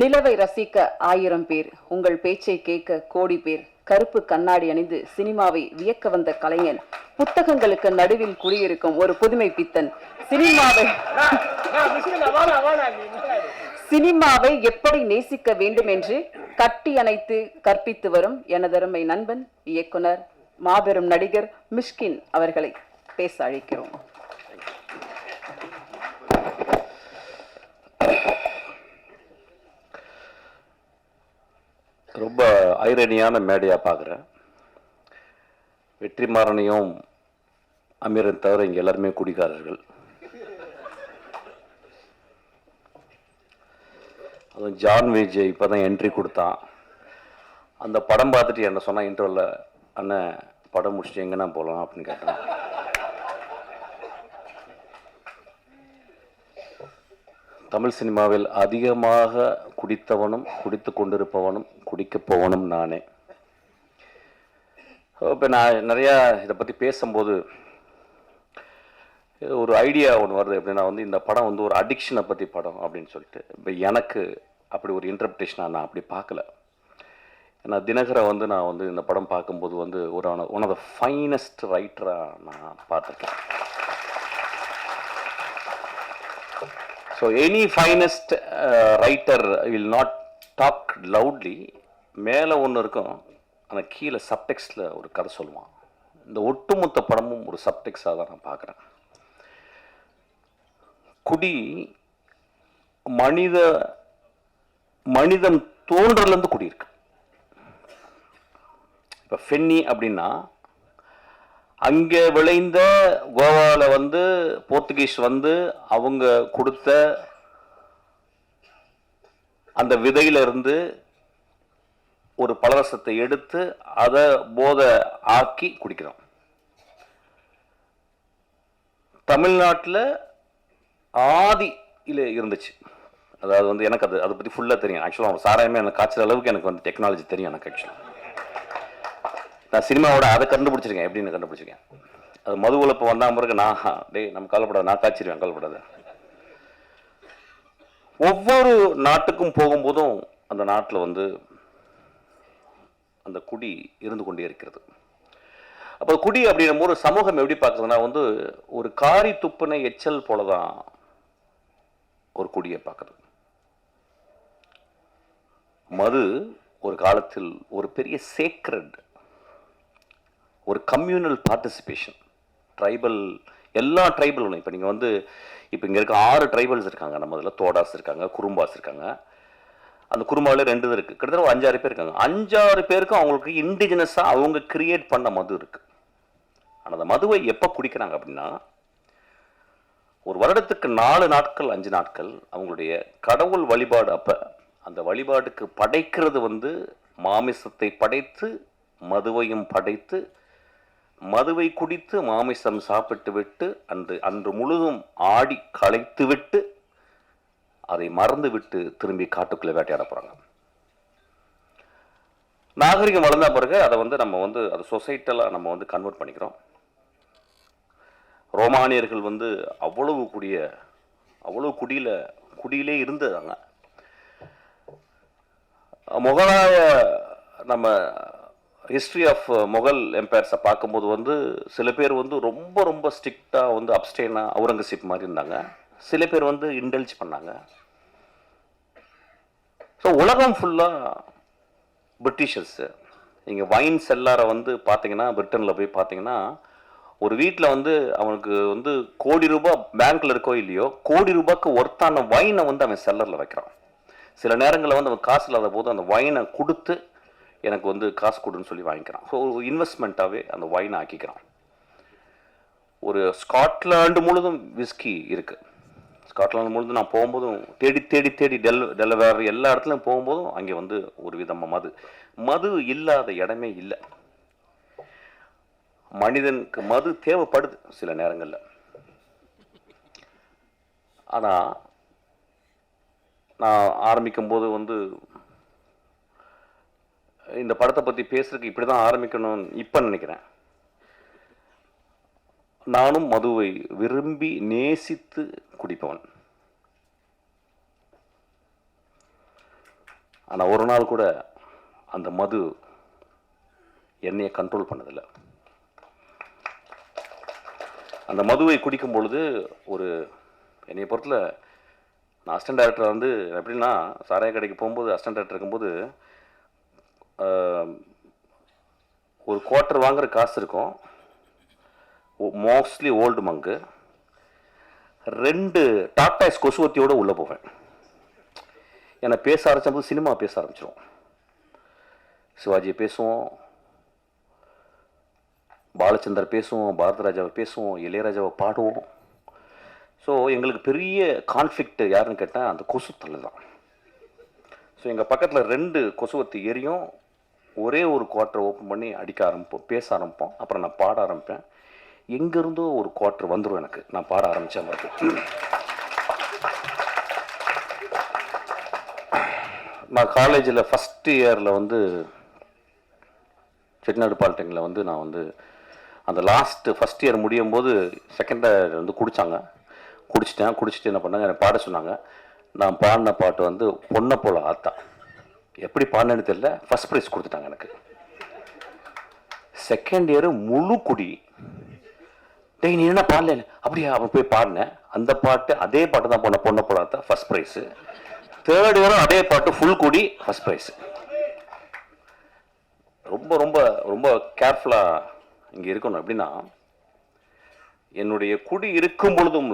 நிலவை ரசிக்க ஆயிரம் பேர். உங்கள் பேச்சை கேட்க கோடி பேர். கருப்பு கண்ணாடி அணிந்து சினிமாவை வியக்க வந்த கலைஞன். புத்தகங்களுக்கு நடுவில் குடியிருக்கும் ஒரு புதுமை பித்தன். சினிமாவை சினிமாவை எப்படி நேசிக்க வேண்டும் என்று கட்டி அணைத்து கற்பித்து வரும் எனதருமை நண்பன் இயக்குனர் மாபெரும் நடிகர் மிஷ்கின் அவர்களை பேச அழைக்கிறோம். ரொம்ப ஐரணியான மேடையாக பார்க்குறேன் வெற்றிமாறனையும் அமீரன் தவிர இங்கே எல்லாருமே குடிகாரர்கள். அதுவும் ஜான் விஜய் இப்போ தான் என்ட்ரி கொடுத்தான். அந்த படம் பார்த்துட்டு என்ன சொன்னால் இன்டர்வலில் அண்ணன் படம் முடிச்சுட்டு எங்கன்னா போகலாம் அப்படின்னு கேட்டான். தமிழ் சினிமாவில் அதிகமாக குடித்தவனும் குடித்து கொண்டிருப்பவனும் குடிக்கப் போவனும் நானே. இப்போ நான் நிறையா இதை பற்றி பேசும்போது ஒரு ஐடியா ஒன்று வருது. எப்படின்னா வந்து இந்த படம் வந்து ஒரு அடிக்ஷனை பற்றி படம் அப்படின்னு சொல்லிட்டு. இப்போ எனக்கு அப்படி ஒரு இன்டர்பிரிட்டேஷனாக நான் அப்படி பார்க்கல. ஏன்னா தினகரை வந்து நான் வந்து இந்த படம் பார்க்கும்போது வந்து ஒரு ஒன் ஆஃப் த ஃபைனஸ்ட் ரைட்டராக நான் பார்த்துருக்கேன். So any finest writer will not talk loudly மேலே ஒன்று இருக்கும். ஆனால் கீழே சப்டெக்ஸில் ஒரு கதை சொல்லுவான். இந்த ஒட்டுமொத்த படமும் ஒரு சப்டெக்ஸாக தான் நான் பார்க்குறேன். குடி மனித மனிதன் தோன்றலேருந்து குடி இருக்கு இப்போ ஃபென்னி அப்படின்னா அங்கே விளைந்த கோவாவில் வந்து போர்த்துகீஸ் வந்து அவங்க கொடுத்த அந்த விதையிலிருந்து ஒரு பலரசத்தை எடுத்து அதை போதை ஆக்கி குடிக்கிறோம். தமிழ்நாட்டில் ஆதியில் இருந்துச்சு. அதாவது வந்து எனக்கு அது அதை பற்றி ஃபுல்லாக தெரியும். ஆக்சுவலாக அவங்க சாராயமே எனக்கு காய்ச்சல் அளவுக்கு எனக்கு வந்து டெக்னாலஜி தெரியும் எனக்கு ஆக்சுவலாக நான் சினிமாவோட அதை கண்டுபிடிச்சிருக்கேன். எப்படின்னு கண்டுபிடிச்சிருக்கேன்? அது மது உழப்பு வந்தால் பிறகு நான் டேய் நம்ம கவலைப்படாது நான் காய்ச்சிருவேன் கவலைப்படாத. ஒவ்வொரு நாட்டுக்கும் போகும்போதும் அந்த நாட்டில் வந்து அந்த குடி இருந்து கொண்டே இருக்கிறது. அப்போ குடி அப்படின்னும் போது சமூகம் எப்படி பார்க்குறதுனா வந்து ஒரு காரி துப்புனை எச்சல் போல தான் ஒரு குடியை பார்க்குறது மது ஒரு காலத்தில் ஒரு பெரிய சேக்ரட் ஒரு கம்யூனல் பார்ட்டிசிபேஷன் ட்ரைபல் எல்லா ட்ரைபலும் இப்போ நீங்கள் வந்து இப்போ இங்கே இருக்க ஆறு ட்ரைபல்ஸ் இருக்காங்க. நம்ம இதில் தோடாஸ் இருக்காங்க குறும்பாஸ் இருக்காங்க. அந்த குறும்பாவில் ரெண்டு இது இருக்குது கிட்டத்தட்ட ஒரு அஞ்சாறு பேர் இருக்காங்க. அஞ்சாறு பேருக்கும் அவங்களுக்கு இண்டிஜினஸாக அவங்க கிரியேட் பண்ண மது இருக்குது ஆனால் அந்த மதுவை எப்போ குடிக்கிறாங்க அப்படின்னா ஒரு வருடத்துக்கு நாலு நாட்கள் அஞ்சு நாட்கள் அவங்களுடைய கடவுள் வழிபாடு அப்போ அந்த வழிபாடுக்கு படைக்கிறது வந்து மாமிசத்தை படைத்து மதுவையும் படைத்து மதுவை குடித்து மாமிசம் சாப்பிட்டு விட்டு அன்று அன்று முழுதும் ஆடி களைத்து விட்டு அதை மறந்து விட்டு திரும்பி காட்டுக்குள்ளே வேட்டையாட போகிறாங்க நாகரிகம் வளர்ந்த பிறகு அதை வந்து நம்ம வந்து அது சொசைட்டலாக நம்ம வந்து கன்வெர்ட் பண்ணிக்கிறோம். ரோமானியர்கள் வந்து அவ்வளவு குடிய அவ்வளவு குடியில் குடியிலே இருந்ததாங்க முகலாய நம்ம ஹிஸ்ட்ரி ஆஃப் மொகல் எம்பையர்ஸை பார்க்கும்போது வந்து சில பேர் வந்து ரொம்ப ரொம்ப ஸ்ட்ரிக்டாக வந்து அப்டேனாக அவுரங்கசீப் மாதிரி இருந்தாங்க. சில பேர் வந்து இன்டெல்ஜ் பண்ணாங்க. ஸோ உலகம் ஃபுல்லாக பிரிட்டிஷர்ஸு நீங்கள் வைன் செல்லாரை வந்து பார்த்தீங்கன்னா பிரிட்டனில் போய் பார்த்தீங்கன்னா ஒரு வீட்டில் வந்து அவனுக்கு வந்து கோடி ரூபாய் பேங்க்கில் இருக்கோ இல்லையோ கோடி ரூபாய்க்கு ஒர்த்தான வைனை வந்து அவன் செல்லரில் வைக்கிறான். சில நேரங்களில் வந்து அவன் காசு இல்லாத போது அந்த வைனை கொடுத்து எனக்கு வந்து காசு கொடுன்னு சொல்லி வாங்கிக்கிறான். ஸோ ஒரு இன்வெஸ்ட்மெண்ட்டாகவே அந்த வைனை ஆக்கிக்கிறான். ஒரு ஸ்காட்லாண்டு முழுதும் விஸ்கி இருக்குது ஸ்காட்லாந்து முழுதும் நான் போகும்போதும் தேடி தேடி தேடி டெல் டெலவேர் எல்லா இடத்துலையும் போகும்போதும் அங்கே வந்து ஒரு விதமாக மது. மது இல்லாத இடமே இல்லை. மனிதனுக்கு மது தேவைப்படுது சில நேரங்களில். ஆனால் நான் ஆரம்பிக்கும் போது வந்து இந்த படத்தை பற்றி பேசுறதுக்கு இப்படி தான் ஆரம்பிக்கணும்னு இப்போ நினைக்கிறேன். நானும் மதுவை விரும்பி நேசித்து குடிப்பவன். ஆனால் ஒரு நாள் கூட அந்த மது என்னையை கண்ட்ரோல் பண்ணதில்லை. அந்த மதுவை குடிக்கும் பொழுது ஒரு என்னைய பொறுத்தில் நான் அசிஸ்டன்ட் டேரக்டர் வந்து எப்படின்னா சாராய கடைக்கு போகும்போது அசிஸ்டன்ட் டேரக்டர் இருக்கும்போது ஒரு குவார்ட்டர் வாங்குற காசு இருக்கும். மோஸ்ட்லி ஓல்டு மங்கு ரெண்டு டாட்டாஸ் கொசுவத்தியோடு உள்ளே போவேன். ஏன்னா பேச ஆரம்பிச்சபோது சினிமா பேச ஆரம்பிச்சிடும் சிவாஜியை பேசுவோம். பாலச்சந்தர் பேசுவோம் பாரதராஜாவை பேசுவோம் இளையராஜாவை பாடுவோம். ஸோ எங்களுக்கு பெரிய கான்ஃப்ளிக்ட் யாருன்னு கேட்டால் அந்த கொசு தான். ஸோ எங்கள் பக்கத்தில் ரெண்டு கொசுவத்தி எரியும். ஒரே ஒரு குவார்ட்டர் ஓப்பன் பண்ணி அடிக்க ஆரம்பிப்போம் பேச ஆரம்பிப்போம். அப்புறம் நான் பாட ஆரம்பிப்பேன். எங்கேருந்தோ ஒரு குவார்ட்டர் வந்துடும் எனக்கு. நான் பாட ஆரம்பித்தேன் பார்த்து நான் காலேஜில் ஃபஸ்ட் இயரில் வந்து செட்டிநாடு பாலிடெக்னில் வந்து நான் வந்து அந்த லாஸ்ட்டு ஃபஸ்ட் இயர் முடியும் போது செகண்ட் இயர் வந்து குடித்தாங்க குடிச்சிட்டேன். குடிச்சிட்டு என்ன பண்ணாங்க? எனக்கு பாட சொன்னாங்க. நான் பாடின பாட்டு வந்து பொண்ணை போல ஆத்தா. எப்படி பாடினேன்னு தெரியல. ஃபஸ்ட் ப்ரைஸ் கொடுத்துட்டாங்க எனக்கு. செகண்ட் இயர் முழு குடி. டெய் நீ என்ன பாடல? அப்படியா அவன் போய் பாடினேன். அந்த பாட்டு அதே பாட்டு தான் போன பொண்ணை போடாத ஃபஸ்ட் ப்ரைஸு தேர்ட் இயரும் அதே பாட்டு ஃபுல் குடி ஃபஸ்ட் ப்ரைஸ் ரொம்ப ரொம்ப ரொம்ப கேர்ஃபுல்லாக இங்கே இருக்கணும். எப்படின்னா என்னுடைய குடி இருக்கும் பொழுதும்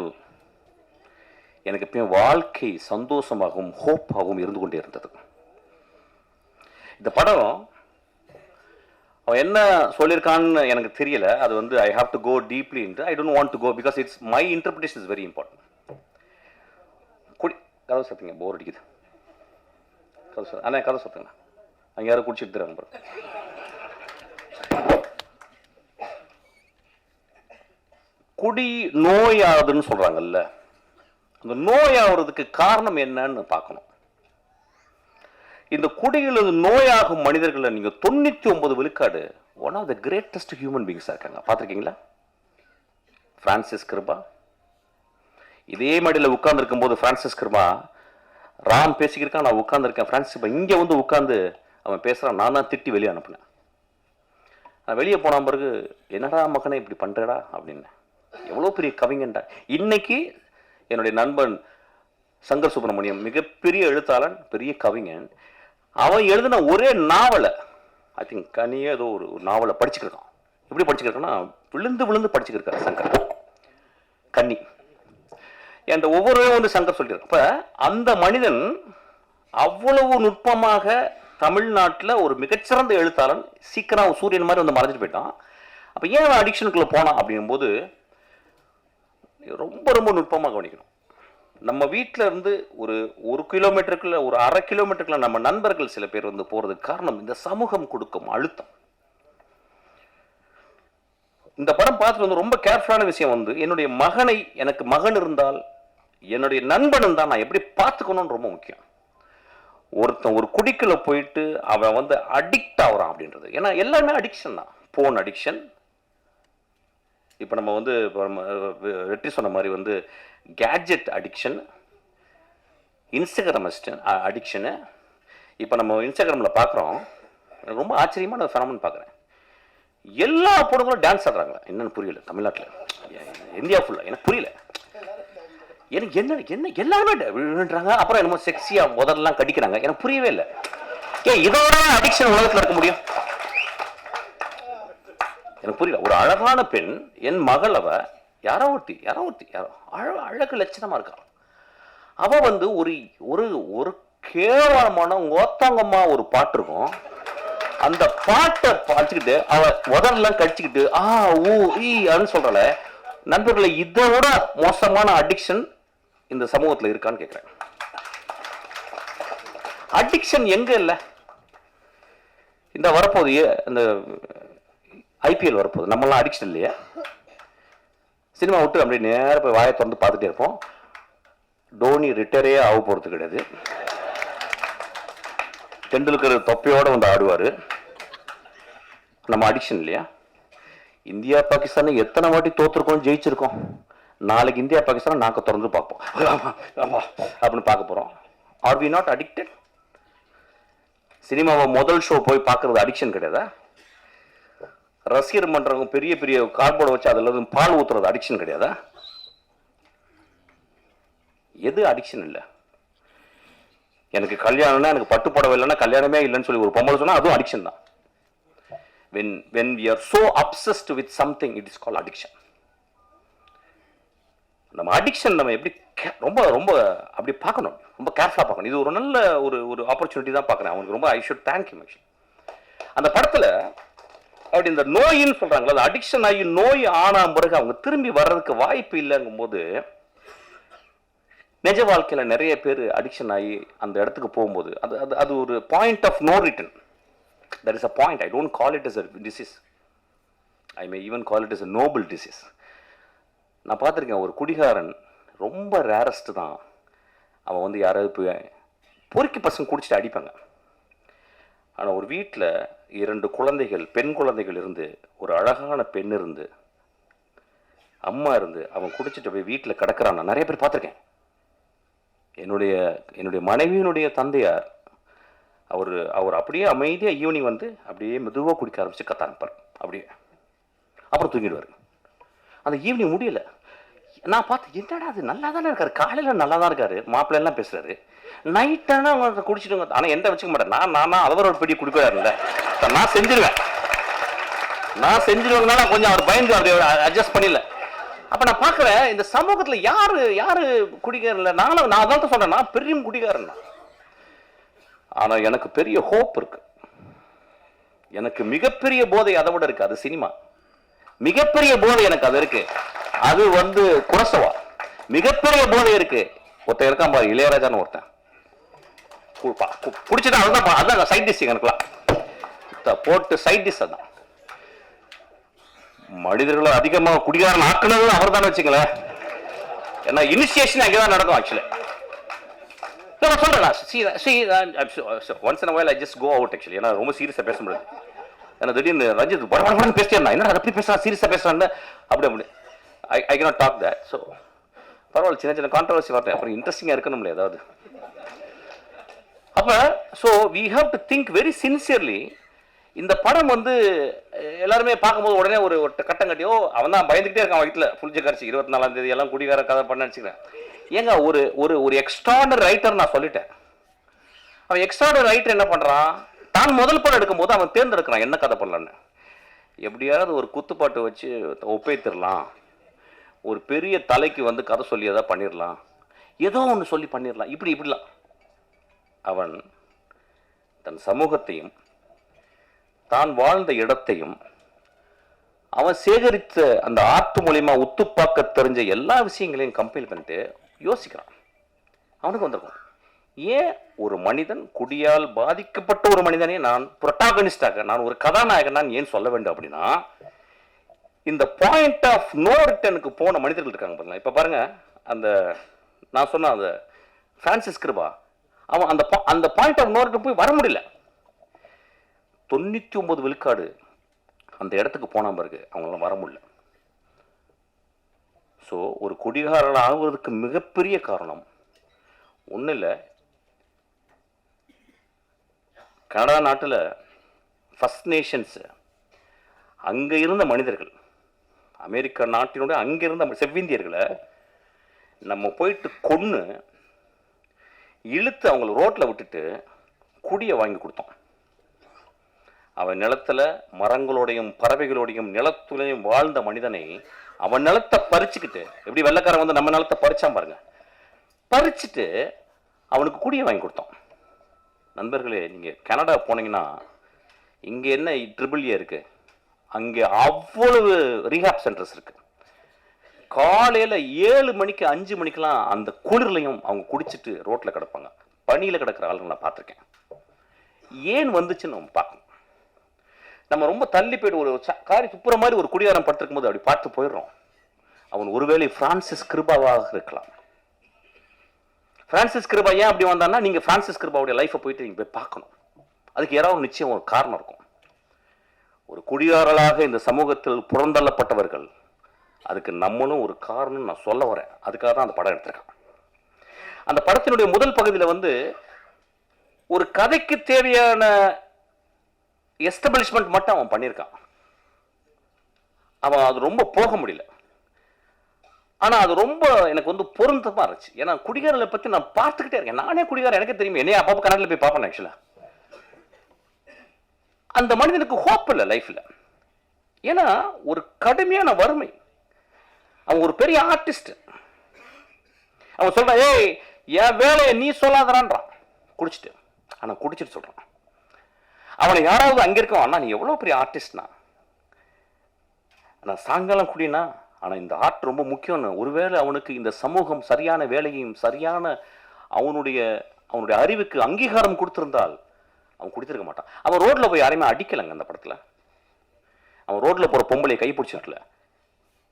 எனக்கு எப்பயும் வாழ்க்கை சந்தோஷமாகவும் ஹோப்பாகவும் இருந்து கொண்டே இருந்தது. இந்த படம் அவன் என்ன சொல்லியிருக்கான்னு எனக்கு தெரியல. அது வந்து I have to go deeply into I don't want to go because it's my interpretation is very important குடி கதை சத்துங்க போர் அடிக்குது. கதை சத்து அண்ணா கதை சத்துங்க. அங்கே யாரும் குடிச்சிட்டு தராங்க பாருங்க குடி நோயாகுதுன்னு சொல்கிறாங்கல்ல அந்த நோயாகிறதுக்கு காரணம் என்னன்னு பார்க்கணும். இந்த குடியிலிருந்து நோயாகும் மனிதர்களை நீங்க தொண்ணூத்தி ஒன்பது விழுக்காடு one of the greatest human beings இருக்காங்க. பார்த்துருக்கீங்களா? பிரான்சிஸ் கிருபா இதே மடியில் உட்கார்ந்துருக்கும் போது பிரான்சிஸ் கிருபா ராம் பேசிக்கிருக்கான் நான் உட்காந்துருக்கேன் பிரான்சிஸ் கிருபா இங்கே வந்து உட்காந்து அவன் பேசுகிறான் நான் தான் திட்டி வெளியே அனுப்புனேன். நான் வெளியே போன பிறகு என்னடா மகனே இப்படி பண்ணுறடா அப்படின்னு. எவ்வளோ பெரிய கவிஞன்டா. இன்னைக்கு என்னுடைய நண்பன் சங்கர் சுப்பிரமணியம் மிகப்பெரிய எழுத்தாளன் பெரிய கவிஞன். அவன் எழுதின ஒரே நாவலை ஐ திங்க் கனியே ஏதோ ஒரு நாவலை படிச்சுக்கிருக்கான். எப்படி படிச்சுக்கிருக்கான்னா விழுந்து விழுந்து படிச்சுக்கிருக்காரு சங்கர். கன்னி. என்ற ஒவ்வொரு வந்து சங்கர் சொல்லியிருக்கான் அப்போ அந்த மனிதன் அவ்வளவு நுட்பமாக தமிழ்நாட்டில் ஒரு மிகச்சிறந்த எழுத்தாளன் சீக்கிரம் சூரியன் மாதிரி வந்து மறைஞ்சிட்டு போயிட்டான். அப்போ ஏன் அடிக்ஷனுக்குள்ளே போனான் அப்படிங்கும்போது ரொம்ப ரொம்ப நுட்பமாக கவனிக்கணும். நம்ம வீட்டில் இருந்து ஒரு ஒரு கிலோமீட்டருக்குள்ள ஒரு அரை கிலோமீட்டருக்குள்ள நம்ம நண்பர்கள் சில பேர் வந்து போகிறதுக்கு காரணம் இந்த சமூகம் கொடுக்கும் அழுத்தம். இந்த படம் பார்த்துட்டு வந்து ரொம்ப கேர்ஃபுல்லான விஷயம் வந்து என்னுடைய மகனை எனக்கு மகன் இருந்தால் என்னுடைய நண்பன் இருந்தால் நான் எப்படி பார்த்துக்கணும்னு ரொம்ப முக்கியம். ஒருத்தன் ஒரு குடிக்கில் போயிட்டு அவன் வந்து அடிக்ட் ஆகுறான் அப்படின்றது. ஏன்னா எல்லாமே அடிக்ஷன் தான். ஃபோன் அடிக்ஷன் இப்போ நம்ம வந்து நம்ம வெற்றி சொன்ன மாதிரி வந்து கேட்ஜெட் அடிக்ஷன் இன்ஸ்டாகிராம் அடிக்ஷனு இப்போ நம்ம இன்ஸ்டாகிராமில் பார்க்குறோம் ரொம்ப ஆச்சரியமான ஃபெனமன் பார்க்குறேன் எல்லா பொண்ணுங்களும் டான்ஸ் ஆடுறாங்க. என்னன்னு புரியல தமிழ்நாட்டில். இந்தியா ஃபுல்லாக எனக்கு புரியல. எனக்கு என்ன என்ன எல்லாமே விழுன்றாங்க அப்புறம் என்னமோ செக்ஸியாக முதல்லாம் கடிக்கிறாங்க. எனக்கு புரியவே இல்லை. ஏன் இதோட அடிக்ஷன் உலகத்தில் இருக்க முடியும். எனக்கு புரியல. ஒரு அழகான பெண் என் மகள் அவ யாரோ ஒருத்தி யாரோ ஒருத்தி யாரோ அழ அழகு லட்சணமா இருக்காள் அவ வந்து ஒரு ஒரு ஒரு கேவலமான ஓத்தங்கம்மா ஒரு பாட்டு இருக்கும். அந்த பாட்டை படிச்சுக்கிட்டு அவ உதரெல்லாம் கடிச்சுக்கிட்டு ஆ ஊ ஈ அப்படின்னு சொல்றல. நண்பர்களை இதை விட மோசமான அடிக்ஷன் இந்த சமூகத்தில் இருக்கான்னு கேட்குறேன் அடிக்ஷன் எங்க இல்லை? இந்த வரப்போதைய இந்த ஐபிஎல் வரப்போகுது. நம்மளாம் அடிக்ஷன் இல்லையா. சினிமா விட்டு அப்படியே நேராக போய் வாயை திறந்து பார்த்துட்டே இருப்போம். டோனி ரிட்டையரே ஆக போகிறது கிடையாது. டெண்டுல்கர் தொப்பையோட வந்து ஆடுவார். நம்ம அடிக்ஷன் இல்லையா? இந்தியா பாகிஸ்தானை எத்தனை வாட்டி தோத்துருக்கோம் ஜெயிச்சிருக்கோம். நாளைக்கு இந்தியா பாகிஸ்தான் நாக்க திறந்து பார்ப்போம். ஆமா, அப்படின்னு பார்க்க போகிறோம் ஆர் வி நாட் அடிக்டட் சினிமாவை முதல் ஷோ போய் பார்க்கறது அடிக்ஷன் கிடையாதா? ரசிகர் மன்றவங்க பெரிய பெரிய கார்போர்டை வச்சு அதில் பால் ஊற்றுறது அடிக்ஷன் கிடையாதா? எது அடிக்ஷன் இல்லை? எனக்கு கல்யாணம்னா எனக்கு பட்டு புடவை இல்லைன்னா கல்யாணமே இல்லைன்னு சொல்லி ஒரு பொம்பளை சொன்னால் அதுவும் அடிக்ஷன் தான். When when we are so obsessed with something it is call addiction நம்ம அடிக்ஷன் நம்ம எப்படி ரொம்ப ரொம்ப அப்படி பார்க்கணும். ரொம்ப கேர்ஃபுல்லாக பார்க்கணும். இது ஒரு நல்ல ஒரு ஒரு ஆப்பர்ச்சுனிட்டி தான் பார்க்குறேன். அவனுக்கு ரொம்ப I should thank you actually அந்த படத்தில் அப்படி இந்த நோயின்னு சொல்கிறாங்களா அது அடிக்ஷன் ஆகி நோய் ஆனா பிறகு அவங்க திரும்பி வர்றதுக்கு வாய்ப்பு இல்லைங்கும் போது நிஜ வாழ்க்கையில் நிறைய பேர் அடிக்ஷன் ஆகி அந்த இடத்துக்கு போகும்போது அது அது அது ஒரு point of no return that is a point I don't call it is a disease I may even call it is a noble disease நான் பார்த்துருக்கேன் ஒரு குடிகாரன் ரொம்ப ரேரஸ்ட் தான். அவன் வந்து யாராவது பொறுக்கி பசங்க குடிச்சிட்டு அடிப்பாங்க. ஆனால் ஒரு வீட்டில் இரண்டு குழந்தைகள் பெண் குழந்தைகள் இருந்து ஒரு அழகான பெண் இருந்து அம்மா இருந்து அவன் குடிச்சிட்டு போய் வீட்டில் கிடக்கிறான். நான் நிறைய பேர் பார்த்துருக்கேன். என்னுடைய என்னுடைய மனைவியினுடைய தந்தையார் அவர் அவர் அப்படியே அமைதியாக ஈவினிங் வந்து அப்படியே மெதுவாக குடிக்க ஆரம்பித்து கத்த ஆரம்பிப்பார் அப்படியே. அப்புறம் தூங்கிடுவார். அந்த ஈவினிங் முடியலை. நான் பார்த்து என்னடா அது நல்லா தானே இருக்காரு? காலையில் நல்லா தான் இருக்காரு. மாப்பிள்ளை எல்லாம் பேசுறாரு நைட்டானா அவங்க குடிச்சிட்டு ஆனால் எந்த வச்சுக்க மாட்டேன் நான் நான் அவரோட பிடி பெரிய குடிக்கிறாருல்ல நான் செஞ்சிருவேன். நான் செஞ்சிருவேங்கனால கொஞ்சம் அவர் பயந்து அப்படி அட்ஜஸ்ட் பண்ணல. அப்போ நான் பார்க்குறேன் இந்த சமூகத்துல யாரு யாரு குடிகாரன் நானும் நான் அதான் சொல்றேன். நான் பெரிய குடிகாரன் தான். எனக்கு பெரிய ஹோப் இருக்கு. எனக்கு மிகப்பெரிய போதை அதை விட இருக்கு. அது சினிமா. மிகப்பெரிய போதை எனக்கு அது இருக்கு. அது வந்து குரசவா மிகப்பெரிய போதை இருக்கு. ஒருத்தன் இருக்கான் பாரு இளையராஜான்னு ஒருத்தன். கு- பா- அதுதான் அதான் சைட் டிஷ் எனக்குலாம் த- போட்டு சைட் டிஷ் அதான். மனிதர்களை அதிகமாக குடிகாரன் ஆக்குனது அவர் தான் வச்சுங்களேன் ஏன்னா இனிஷியேஷன் அங்கே தான் நடக்கும் ஆக்சுவலி நான் சொல்கிறேன் once in while I just go out actually ஏன்னா ரொம்ப சீரியஸாக பேச முடியாது. ஏன்னா திடீர்னு ரஞ்சித் பரவாயில்ல பேசிட்டேன் என்ன அப்படி பேசுறான் சீரியஸாக பேசுறான்னு அப்படி அப்படி I I cannot talk that so பரவாயில்ல சின்ன சின்ன கான்ட்ரவர்சி வார்த்தை அப்புறம் இன்ட்ரெஸ்டிங்காக இருக்கணும்ல ஏதாவது. அப்போ so we have to think very sincerely இந்த படம் வந்து எல்லாருமே பார்க்கும்போது உடனே ஒரு ஒரு கட்டம் கட்டியோ அவன் தான் பயந்துக்கிட்டே இருக்கான் வீட்டில் புளிஞ்ச கரைச்சி இருபத்தி நாலாம் தேதி எல்லாம் குடிகார கதை பண்ண நினச்சிக்கிறேன் ஏங்க ஒரு ஒரு ஒரு எக்ஸ்ட்ராடர் ரைட்டர் நான் சொல்லிட்டேன். அவன் எக்ஸ்ட்ராடர் ரைட்டர் என்ன பண்ணுறான் தான் முதல் படம் எடுக்கும்போது அவன் தேர்ந்தெடுக்கிறான் என்ன கதை பண்ணலான்னு எப்படியாவது ஒரு குத்துப்பாட்டு வச்சு ஒப்பேத்திரலாம். ஒரு பெரிய தலைக்கு வந்து கதை சொல்லி எதாவது பண்ணிடலாம் ஏதோ ஒன்று சொல்லி பண்ணிடலாம் இப்படி இப்படிலாம். அவன் தன் சமூகத்தையும் தான் வாழ்ந்த இடத்தையும் அவன் சேகரித்த அந்த ஆர்ட் மூலியமா உத்துப்பாக்க தெரிஞ்ச எல்லா விஷயங்களையும் கம்பைல் பண்ணிட்டு யோசிக்கிறான். அவனுக்கு வந்திருக்கும். ஏன் ஒரு மனிதன் குடியால் பாதிக்கப்பட்ட ஒரு மனிதனே நான் புரட்டாகனிஸ்டாக நான் ஒரு கதாநாயகன் நான் ஏன் சொல்ல வேண்டும் அப்படின்னா இந்த பாயிண்ட் ஆஃப் நோ ரிட்டனுக்கு போன மனிதர்கள் இருக்காங்க பாருங்க. இப்போ பாருங்க அந்த நான் சொன்ன அந்த ஃப்ரான்சிஸ் கிருபா அவன் அந்த அந்த பாயிண்ட் ஆஃப் நோ ரிட்டன் போய் வர முடியல. தொண்ணூற்றி ஒன்பது விழுக்காடு அந்த இடத்துக்கு போன பிறகு அவங்களால வர முடியல. ஸோ ஒரு குடிகாரன் ஆகுவதற்கு மிகப்பெரிய காரணம் ஒன்றும் இல்லை. கனடா நாட்டில் ஃபஸ்ட் நேஷன்ஸு அங்கே இருந்த மனிதர்கள் அமெரிக்கா நாட்டினுடைய அங்கே செவ்விந்தியர்களை நம்ம போயிட்டு கொன்று இழுத்து அவங்கள ரோட்டில் விட்டுட்டு குடியை வாங்கி கொடுத்தோம். அவன் நிலத்துல மரங்களோடையும் பறவைகளோடையும் நிலத்துலையும் வாழ்ந்த மனிதனை அவன் நிலத்தை பறிச்சுக்கிட்டு எப்படி வெள்ளக்காரன் வந்து நம்ம நிலத்தை பறிச்சான் பாருங்க. பறிச்சுட்டு அவனுக்கு குடியை வாங்கி கொடுத்தோம். நண்பர்களே நீங்கள் கனடா போனீங்கன்னா இங்கே என்ன ட்ரிபிள் ஏ இருக்குது அங்கே அவ்வளவு ரீஹாப் சென்டர்ஸ் இருக்கு. காலையில் ஏழு மணிக்கு அஞ்சு மணிக்கெலாம் அந்த குளிர்லையும் அவங்க குடிச்சிட்டு ரோட்டில் கிடப்பாங்க. பனியில் கிடக்கிற ஆளுங்க நான் பார்த்துருக்கேன். ஏன் வந்துச்சுன்னு நம்ம பார்க்கணும். நம்ம ரொம்ப தள்ளி போயிட்டு ஒரு ச- காரி துப்புற மாதிரி ஒரு குடிகாரம் படுத்திருக்கும் போது அப்படி பார்த்து போயிடுறோம். அவன் ஒருவேளை பிரான்சிஸ் கிருபாவாக இருக்கலாம். பிரான்சிஸ் கிருபா ஏன் அப்படி வந்தான்னா நீங்கள் பிரான்சிஸ் கிருபாவுடைய லைஃப்பை போயிட்டு நீங்கள் போய் பார்க்கணும். அதுக்கு யாராவது நிச்சயம் ஒரு காரணம் இருக்கும். ஒரு குடியாரலாக இந்த சமூகத்தில் புறந்தள்ளப்பட்டவர்கள் அதுக்கு நம்மளும் ஒரு காரணம் நான் சொல்ல வரேன். அதுக்காக தான் அந்த படம் எடுத்திருக்கேன். அந்த படத்தினுடைய முதல் பகுதியில் வந்து ஒரு கதைக்கு தேவையான எஸ்டபிளிஷ்மெண்ட் மட்டும் அவன் பண்ணியிருக்கான். அவன் அது ரொம்ப போக முடியல. ஆனா அது ரொம்ப எனக்கு வந்து பொருந்தமாக இருந்துச்சு. ஏன்னா குடிகாரங்களை பற்றி நான் பார்த்துக்கிட்டே இருக்கேன். நானே குடிகாரன் எனக்கே தெரியும். என்னைய அப்பப்போ கனடில் போய் பார்ப்பேன் ஆக்சுவலாக அந்த மனிதனுக்கு ஹோப் இல்லை லைஃப்பில் ஏன்னா ஒரு கடுமையான வறுமை. அவன் ஒரு பெரிய ஆர்டிஸ்ட் அவன் சொல்கிறான் ஏய் என் வேலையை நீ சொல்லாதரான்றான் குடிச்சிட்டு. ஆனால் குடிச்சிட்டு சொல்கிறான் அவனை யாராவது அங்கே இருக்கான் அண்ணா நீ எவ்வளோ பெரிய ஆர்டிஸ்ட்னா ஆனால் சாயங்காலம் குடினா ஆனால் இந்த ஆர்ட் ரொம்ப முக்கியம்னு. ஒருவேளை அவனுக்கு இந்த சமூகம் சரியான வேலையும் சரியான அவனுடைய அவனுடைய அறிவுக்கு அங்கீகாரம் கொடுத்திருந்தால் அவன் கொடுத்துருக்க மாட்டான். அவன் ரோட்டில் போய் யாரையுமே அடிக்கலைங்க அந்த படத்தில். அவன் ரோட்டில் போகிற பொம்பளை கை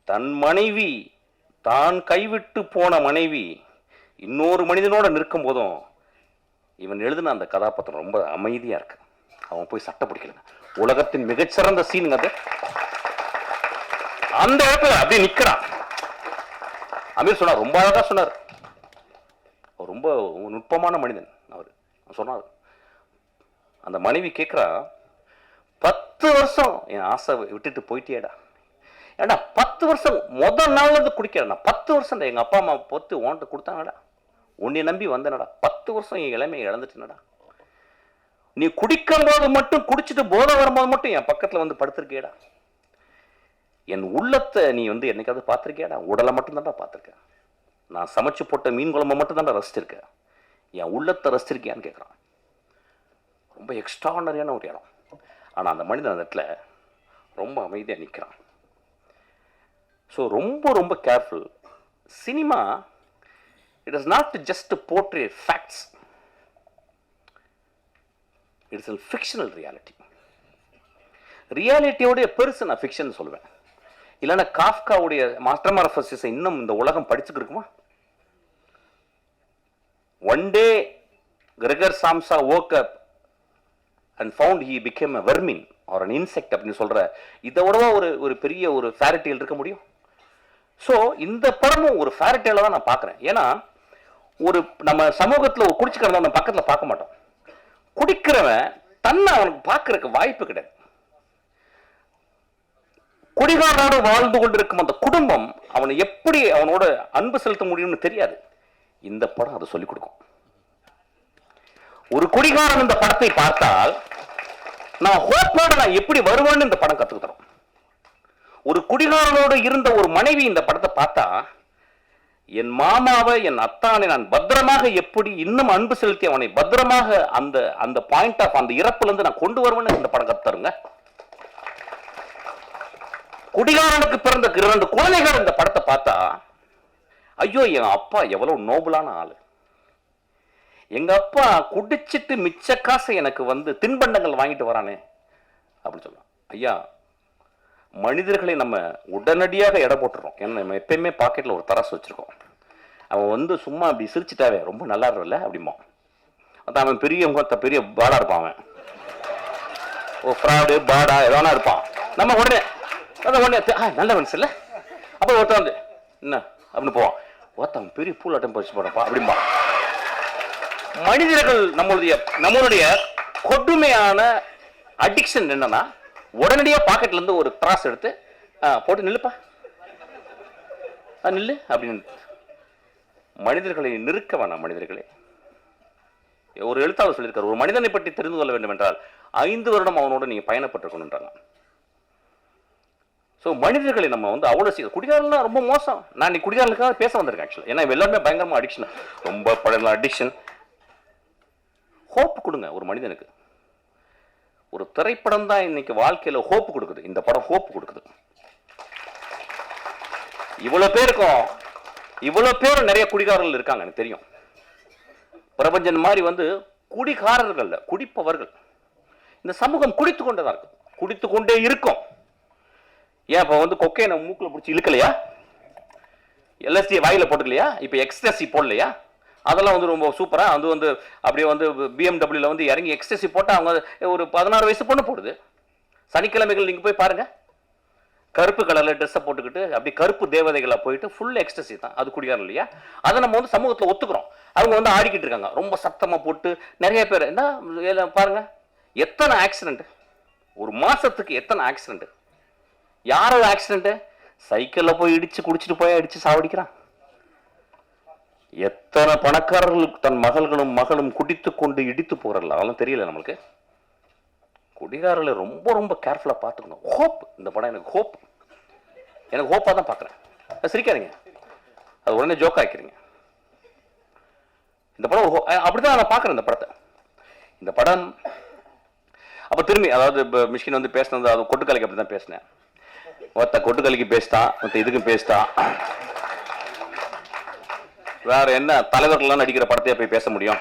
தன் மனைவி தான் கைவிட்டு போன மனைவி இன்னொரு மனிதனோட நிற்கும் போதும் இவன் எழுதின அந்த கதாபாத்திரம் ரொம்ப அமைதியா இருக்கு. அவன் போய் சட்டை பிடிக்கலங்க. உலகத்தின் மிகச்சிறந்த சீனுங்க அது. அந்த இடத்துல அப்படியே நிற்கிறான் அமீர் சொன்னார் ரொம்ப அழகா சொன்னார். அவர் ரொம்ப நுட்பமான மனிதன் அவர். சொன்னார் அந்த மனைவி கேட்குறா பத்து வருஷம் என் ஆசை விட்டுட்டு போயிட்டேடா ஏடா பத்து வருஷம் முதல் நாள்லேருந்து குடிக்கிறேன் நான் பத்து வருஷம் எங்கள் அப்பா அம்மா பொத்து ஓன்ட்டு கொடுத்தாங்கடா. உன்னை நம்பி வந்தனடா. பத்து வருஷம் என் இளமையை இழந்துட்டேனடா. நீ குடிக்கும் போது மட்டும் குடிச்சிட்டு போதை வரும்போது மட்டும் என் பக்கத்தில் வந்து படுத்திருக்கேடா என் உள்ளத்தை நீ வந்து என்னைக்காவது பார்த்துருக்கியாடா? உடலை மட்டும் தான்டா நான் சமைச்சு போட்ட மீன் குழம்பு மட்டும் தான்டா என் உள்ளத்தை ரசிச்சிருக்கியான்னு கேட்குறான் ரொம்ப எக்ஸ்ட்ரானரியான ஒரு இடம். ஆனா அந்த மனிதன் அந்த இடத்துல ரொம்ப அமைதியா நிற்கிறான் ஸோ ரொம்ப ரொம்ப careful cinema it is not just portray facts it's L fictional reality ரியாலிட்டியோடைய பெருசு நான் ஃபிக்ஷன் சொல்லுவேன். இல்லைன்னா காஃப்காவுடைய மாஸ்டர் மார்ஃபசிஸை இன்னும் இந்த உலகம் படிச்சுட்டு இருக்குமா? One day Gregor Samsa woke and found he became a vermin or an insect அப்படின்னு சொல்ற இதை விடவா ஒரு ஒரு பெரிய ஒரு ஃபேரட்டியல் இருக்க முடியும்? ஸோ இந்த படமும் ஒரு ஃபேரட்டேல தான் நான் பார்க்குறேன். ஏன்னா ஒரு நம்ம சமூகத்தில் ஒரு குடிச்சுக்கிறத நம்ம பக்கத்தில் பார்க்க மாட்டோம். குடிக்கிறவன் தன்னை அவனுக்கு பார்க்கறதுக்கு வாய்ப்பு கிடையாது. குடிகாரனோடு வாழ்ந்து கொண்டிருக்கும் அந்த குடும்பம் அவனை எப்படி அவனோட அன்பு செலுத்த முடியும்னு தெரியாது. இந்த படம் அதை சொல்லிக் கொடுக்கும். ஒரு குடிகாரன் இந்த படத்தை பார்த்தால் நான் ஹோப்போட நான் எப்படி வருவேன்னு இந்த படம் கத்துக்கு ஒரு குடிகாரனோடு இருந்த ஒரு மனைவி இந்த படத்தை பார்த்தா என் மாமாவை என் அத்தானை நான் பத்திரமாக எப்படி இன்னும் அன்பு செலுத்தி அவனை பத்திரமாக அந்த அந்த பாயிண்ட் ஆஃப் அந்த இறப்புல இருந்து நான் கொண்டு வருவேன்னு இந்த படம் கத்துருங்க குடிகாரனுக்கு பிறந்த இரண்டு குழந்தைகள் இந்த படத்தை பார்த்தா ஐயோ என் அப்பா எவ்வளவு நோபலான ஆளு. எங்கள் அப்பா குடிச்சிட்டு மிச்ச காசை எனக்கு வந்து தின்பண்டங்கள் வாங்கிட்டு வரானே அப்படின்னு சொல்லுவான் ஐயா மனிதர்களை நம்ம உடனடியாக எடை போட்டுறோம். ஏன்னா நம்ம எப்பயுமே பாக்கெட்டில் ஒரு தராசு வச்சுருக்கோம். அவன் வந்து சும்மா அப்படி சிரிச்சிட்டாவே ரொம்ப நல்லா இருக்கும்ல அப்படிமா அதான் அவன் பெரிய முகத்த பெரிய பாடா இருப்பான் அவன். ஓ ஃப்ராடு பாடா எதனா இருப்பான். நம்ம உடனே அதான் உடனே ஆ நல்ல மனுஷன் இல்லை? அப்போ ஒருத்தன் வந்து என்ன? அப்படின்னு போவான். ஒருத்தன் பெரிய பூலாட்டம் பறிச்சு போடப்பா அப்படிம்பா மனிதர்கள் நம்மளுடைய நம்மளுடைய கொடுமையான அடிக்ஷன் என்னன்னா உடனடியாக பாக்கெட்ல இருந்து ஒரு த்ராஸ் எடுத்து போட்டு நில்லுப்பா. நில்லு அப்படின்னு. மனிதர்களை நிறுக்க வேணாம் மனிதர்களே. ஒரு எழுத்தாளர் சொல்லியிருக்காரு ஒரு மனிதனை பற்றி தெரிந்து கொள்ள வேண்டும் என்றால் ஐந்து வருடம் அவனோட நீங்க பயணப்பட்டிருக்கணுன்றாங்க ஸோ மனிதர்களை நம்ம வந்து அவ்வளோ சீக்கிரம் குடிகாரலாம் ரொம்ப மோசம். நான் நீ குடிகாரனுக்காக பேச வந்திருக்கேன் ஆக்சுவலாக ஏன்னா எல்லாருமே பயங்கரமாக அடிக்ஷன் ரொம்ப படம் அடிக்ஷன் ஹோப் கொடுங்க ஒரு மனிதனுக்கு. ஒரு திரைப்படம் தான் இன்னைக்கு வாழ்க்கையில் ஹோப் கொடுக்குது. இந்த படம் ஹோப் கொடுக்குது. இவ்வளோ பேருக்கும் இவ்வளோ பேர் நிறைய குடிகாரர்கள் இருக்காங்க எனக்கு தெரியும். பிரபஞ்சன் மாதிரி வந்து குடிகாரர்கள் குடிப்பவர்கள். இந்த சமூகம் குடித்து கொண்டதாக இருக்கும். குடித்து கொண்டே இருக்கும். ஏன் இப்போ வந்து கொக்கையை மூக்கில் பிடிச்சி இழுக்கலையா? எல்எஸ்டியை வாயில் போட்டுக்கலையா? இப்போ எக்ஸ்டசி போடலையா? அதெல்லாம் வந்து ரொம்ப சூப்பராக அது வந்து அப்படியே வந்து பிஎம்டபிள்யூல வந்து இறங்கி எக்ஸ்டசி போட்டால் அவங்க ஒரு பதினாறு வயசு பொண்ணு போடுது. சனிக்கிழமைகள் நீங்கள் போய் பாருங்கள் கருப்பு கலரில் ட்ரெஸ்ஸை போட்டுக்கிட்டு அப்படி கருப்பு தேவதைகளாக போயிட்டு ஃபுல் எக்ஸ்டசி தான். அது குடிக்காரம் இல்லையா? அதை நம்ம வந்து சமூகத்தில் ஒத்துக்கிறோம். அவங்க வந்து ஆடிக்கிட்டு இருக்காங்க. ரொம்ப சத்தமாக போட்டு நிறைய பேர் என்ன பாருங்கள் எத்தனை ஆக்சிடென்ட் ஒரு மாதத்துக்கு எத்தனை ஆக்சிடென்ட் யாரோட ஆக்சிடெண்ட்டு சைக்கிளில் போய் இடித்து குடிச்சிட்டு போய் அடித்து சாவடிக்கிறான். எத்தனை பணக்காரர்களுக்கு தன் மகள்களும் மகளும் குடித்து கொண்டு இடித்து போறல அதெல்லாம் தெரியல நம்மளுக்கு. குடிகாரர்களை ரொம்ப ரொம்ப கேர்ஃபுல்லாக பார்த்துக்கணும். ஹோப் இந்த படம் எனக்கு ஹோப் எனக்கு ஹோப்பாக தான் பார்க்குறேன். சிரிக்காதீங்க. அது உடனே ஜோக் ஆக்கிறீங்க இந்த படம் ho- அஹ் அப்படிதான் நான் பார்க்குறேன் இந்த படத்தை. இந்த படம் அப்போ திரும்பி அதாவது இப்போ மிஷின் வந்து பேசினது அது கொட்டுக்கலைக்கு அப்படி தான் பேசினேன். ஒருத்த கொட்டுக்கலைக்கு பேசிட்டான் மற்ற இதுக்கும் பேசிட்டான். வேற என்ன தலைவர்கள்லாம் நடிக்கிற படத்தையே போய் பேச முடியும்.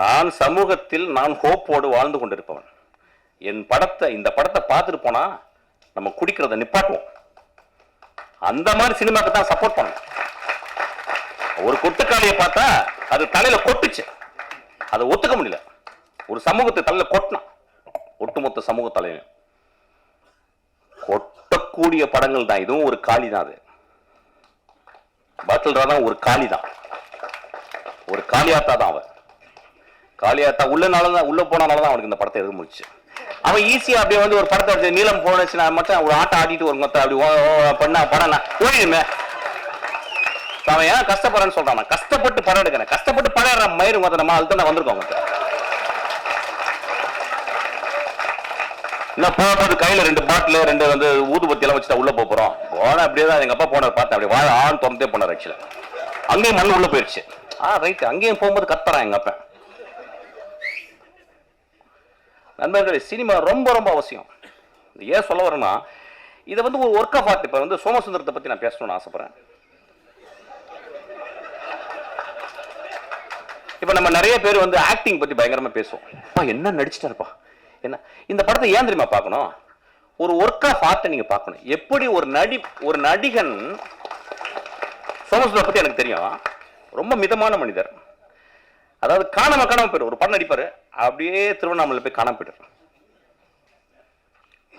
நான் சமூகத்தில் நான் ஹோப்போடு வாழ்ந்து கொண்டிருப்பவன். என் படத்தை இந்த படத்தை பார்த்துட்டு போனா நம்ம குடிக்கிறத நிப்பாட்டுவோம். அந்த மாதிரி சினிமாக்கு தான் சப்போர்ட் பண்ணணும். ஒரு கொட்டுக்காலையை பார்த்தா அது தலையில கொட்டுச்சு. அதை ஒத்துக்க முடியல. ஒரு சமூகத்தை தலையில கொட்டினான் ஒட்டுமொத்த சமூக தலைவன் வரக்கூடிய படங்கள் தான். இதுவும் ஒரு காளி தான் அது. பாட்டில் தான் ஒரு காளி தான். ஒரு காளியாத்தா தான் அவன். காளியாத்தா உள்ளனால தான் உள்ள போனாலும் தான் அவனுக்கு இந்த படத்தை எழுத முடிச்சு அவன் ஈஸியா அப்படியே வந்து ஒரு படத்தை எடுத்து நீளம் போனச்சுன்னா மட்டும் ஒரு ஆட்டம் ஆடிட்டு ஒரு மொத்தம் அப்படி பண்ணா படம் ஓடிடுமே. அவன் ஏன் கஷ்டப்படுறேன்னு சொல்றான். நான் கஷ்டப்பட்டு படம் எடுக்கிறேன். கஷ்டப்பட்டு படம் எடுற மயிறு மொத்தம் அதுதான் அதுதான் வந்திருக்கோம் நான் என்ன போகும்போது கையில ரெண்டு பாட்டில் ரெண்டு வந்து ஊதுபத்தி எல்லாம் வச்சுட்டா உள்ள போக போறோம். போன அப்படியே தான் எங்க அப்பா போனார் பார்த்தேன். அப்படியே வாழ ஆண் திறந்தே போனார் ஆக்சுவலா அங்கேயும் மண் உள்ள போயிடுச்சு ஆ ரைட் அங்கேயும் போகும்போது கத்துறான் எங்க அப்பா. நண்பர்களே சினிமா ரொம்ப ரொம்ப அவசியம். இது ஏன் சொல்ல வரேன்னா இதை வந்து ஒரு ஒர்க் ஆஃப் ஆர்ட் இப்போ வந்து சோமசுந்தரத்தை பற்றி நான் பேசணும்னு ஆசைப்பட்றேன். இப்போ நம்ம நிறைய பேர் வந்து ஆக்டிங் பற்றி பயங்கரமாக பேசுவோம். அப்பா என்ன நடிச்சிட்டாருப்பா? என்ன? இந்த படத்தை ஏன் தெரியுமா பார்க்கணும்? ஒரு ஒர்க் ஆஃப் ஆர்ட்டை நீங்க பார்க்கணும். எப்படி ஒரு நடி ஒரு நடிகன் சோமசுந்தரம் பத்தி எனக்கு தெரியும். ரொம்ப மிதமான மனிதர். அதாவது காணாம காணாம போயிடும் ஒரு படம் நடிப்பாரு. அப்படியே திருவண்ணாமலை போய் காணாம போயிட்டார்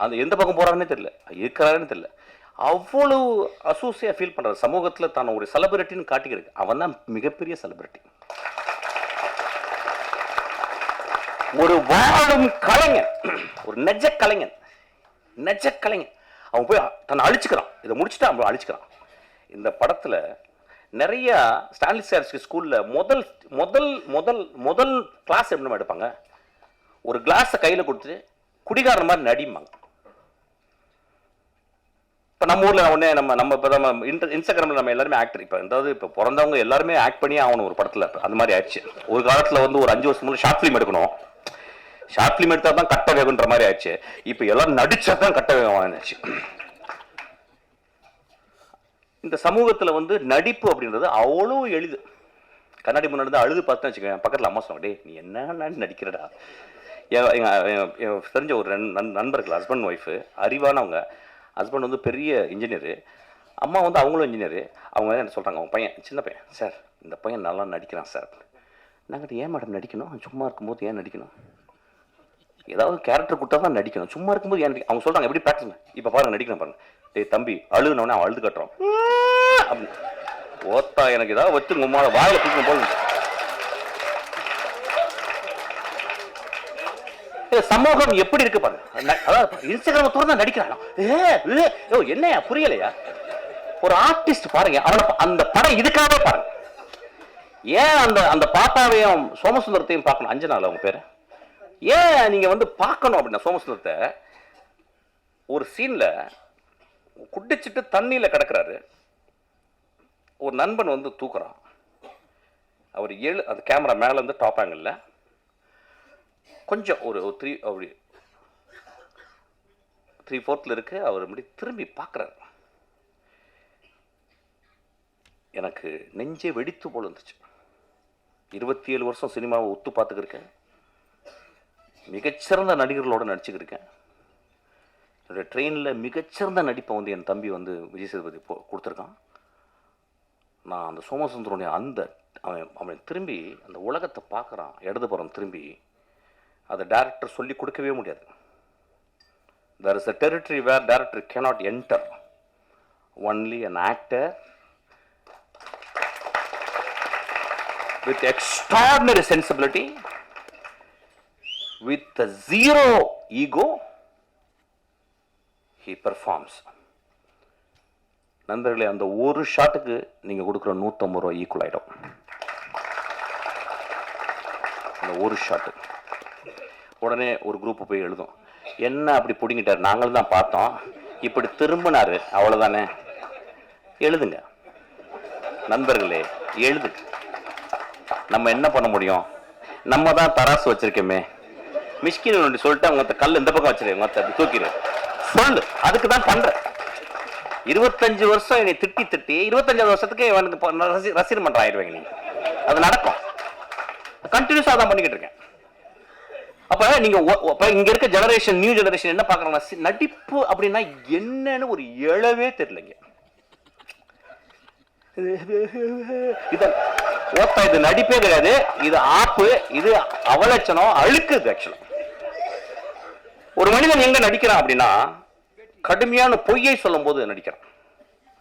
அந்த எந்த பக்கம் போறாருன்னே தெரியல. இருக்கிறாருன்னு தெரியல. அவ்வளவு அசூசியா ஃபீல் பண்ற சமூகத்துல தான் ஒரு செலிபிரிட்டின்னு காட்டிக்கிறது அவன் தான் மிகப்பெரிய செலிபிரிட்டி ஒரு வாழும் கலைஞன். ஒரு நெஜ கலைஞன் நெஜ கலைஞன் அவன் போய் தன்னை அழிச்சுக்கிறான். இதை முடிச்சுட்டு அவன் அழிச்சுக்கிறான். இந்த படத்தில் நிறைய ஸ்டான்லி சார்ஸ்க்கு ஸ்கூலில் முதல் முதல் முதல் முதல் கிளாஸ் எப்படி எடுப்பாங்க? ஒரு கிளாஸை கையில் கொடுத்து குடிகாரன் மாதிரி நடிம்பாங்க. இப்போ நம்ம ஊரில் ஒன்று நம்ம நம்ம இப்போ நம்ம இன்டர் இன்ஸ்டாகிராமில் நம்ம எல்லாருமே ஆக்டர் இப்போ அதாவது இப்போ பிறந்தவங்க எல்லாருமே ஆக்ட் பண்ணி ஆகணும் ஒரு படத்தில். அந்த மாதிரி ஆயிடுச்சு. ஒரு காலத்தில் வந்து ஒரு அஞ்சு வருஷம் முன்னாடி ஷார்ட் ஃபிலிம் எடுக்கணும். ஷார்ட் ஃபிலிம் எடுத்தால் தான் கட்ட வேகுன்ற மாதிரி ஆயிடுச்சு. இப்போ எல்லாம் நடிச்சா தான் கட்ட வேகம் ஆயிடுச்சு. இந்த சமூகத்தில் வந்து நடிப்பு அப்படின்றது அவ்வளோ எளிது. கண்ணாடி முன்னாடி அழுது பார்த்துன்னு வச்சுக்கோங்க பக்கத்தில் அம்மா சொன்னாங்க நீ என்ன நடிக்கிறடா? என் தெரிஞ்ச ஒரு நண்பர்கள் ஹஸ்பண்ட் ஒய்ஃபு அறிவானவங்க. ஹஸ்பண்ட் வந்து பெரிய இன்ஜினியரு அம்மா வந்து அவங்களும் இன்ஜினியரு அவங்க என்ன சொல்கிறாங்க அவங்க பையன் சின்ன பையன் சார் இந்த பையன் நல்லா நடிக்கிறான் சார் நாங்கள் ஏன் மேடம் நடிக்கணும்? சும்மா இருக்கும்போது ஏன் நடிக்கணும்? ஏதாவது கேரக்டர் கொடுத்தா தான் நடிக்கணும். சும்மா இருக்கும்போது எனக்கு அவங்க சொல்றாங்க எப்படி ப்ராக்டிஸ் இப்போ பாருங்க நடிக்கணும் பாருங்க டேய் தம்பி அழுகுனவனே அவன் அழுது கட்டுறான். அப்படின்னு ஓத்தா எனக்கு ஏதாவது வச்சு உங்க வாயில் வாயில தூக்கணும் சமூகம் எப்படி இருக்கு பாருங்க அதாவது இன்ஸ்டாகிராம் திறந்தா நடிக்கிறானா? ஏ ஏ, யோ என்னையா புரியலையா? ஒரு ஆர்டிஸ்ட் பாருங்க அவனை அந்த படம் இதுக்காகவே பாருங்க. ஏன் அந்த அந்த பாட்டாவையும் சோமசுந்தரத்தையும் பார்க்கணும்? அஞ்சனால அவங்க பேரு. ஏன் நீங்கள் வந்து பார்க்கணும் அப்படின்னா சோமசுந்தரத்தை ஒரு சீனில் குடிச்சிட்டு தண்ணியில் கிடக்குறாரு. ஒரு நண்பன் வந்து தூக்குறான். அவர் ஏழு அந்த கேமரா மேலேருந்து டாப் ஆங்கிளில் கொஞ்சம் ஒரு த்ரீ அப்படி த்ரீ ஃபோர்த்தில் இருக்கு. அவர் இப்படி திரும்பி பார்க்குறாரு. எனக்கு நெஞ்சே வெடித்து போல இருந்துச்சு. இருபத்தி ஏழு வருஷம் சினிமாவை ஒத்து பார்த்துக்கிருக்கேன். மிகச்சிறந்த நடிகர்களோட நடிச்சுக்கிருக்கேன் என்னுடைய ட்ரெயினில் மிகச்சிறந்த நடிப்பை வந்து என் தம்பி வந்து விஜய் சேதுபதி போ கொடுத்துருக்கான். நான் அந்த சோமசுந்தரனுடைய அந்த அவன் அவன் திரும்பி அந்த உலகத்தை பார்க்குறான் இடதுபுறம் திரும்பி அதை டேரக்டர் சொல்லி கொடுக்கவே முடியாது. There is a territory where director cannot enter only an actor with extraordinary sensibility with a zero ego, he performs. நண்பர்களே அந்த ஒரு ஷாட்டுக்கு நீங்கள் கொடுக்குற நூற்றம்பது ரூபா ஈக்குவல் ஆகிடும் அந்த ஒரு ஷாட்டு. உடனே ஒரு குரூப்பு போய் எழுதும். என்ன அப்படி பிடிங்கிட்டார்? நாங்களும் தான் பார்த்தோம். இப்படி திரும்பினார். அவ்வளோதானே எழுதுங்க. நண்பர்களே எழுது. நம்ம என்ன பண்ண முடியும்? நம்ம தான் தராசு வச்சுருக்கோமே. மிஷ்கின் ஒன்று சொல்லிட்டு அவங்க கல் இந்த பக்கம் வச்சிரு மொத்த அப்படி தூக்கிடுவேன் சொல்லு அதுக்கு தான் பண்றேன் இருபத்தஞ்சு வருஷம் என்னை திட்டி திட்டி இருபத்தஞ்சாவது வருஷத்துக்கு இவனுக்கு ரசி ரசிகர் மன்றம் ஆயிடுவாங்க நீங்க அது நடக்கும். கண்டினியூஸாக தான் பண்ணிக்கிட்டு இருக்கேன். அப்போ நீங்கள் இப்போ இங்கே இருக்க ஜெனரேஷன் நியூ ஜெனரேஷன் என்ன பாக்குறாங்கன்னா நடிப்பு அப்படின்னா என்னன்னு ஒரு எழவே தெரியலங்க. இது ஓப்பா இது நடிப்பே கிடையாது. இது ஆப்பு இது அவலட்சணம் அழுக்குது ஆக்சுவலாக ஒரு மனிதன் எங்க நடிக்கிறான் அப்படின்னா கடுமையான பொய்யை சொல்லும் போது நடிக்கிறான்.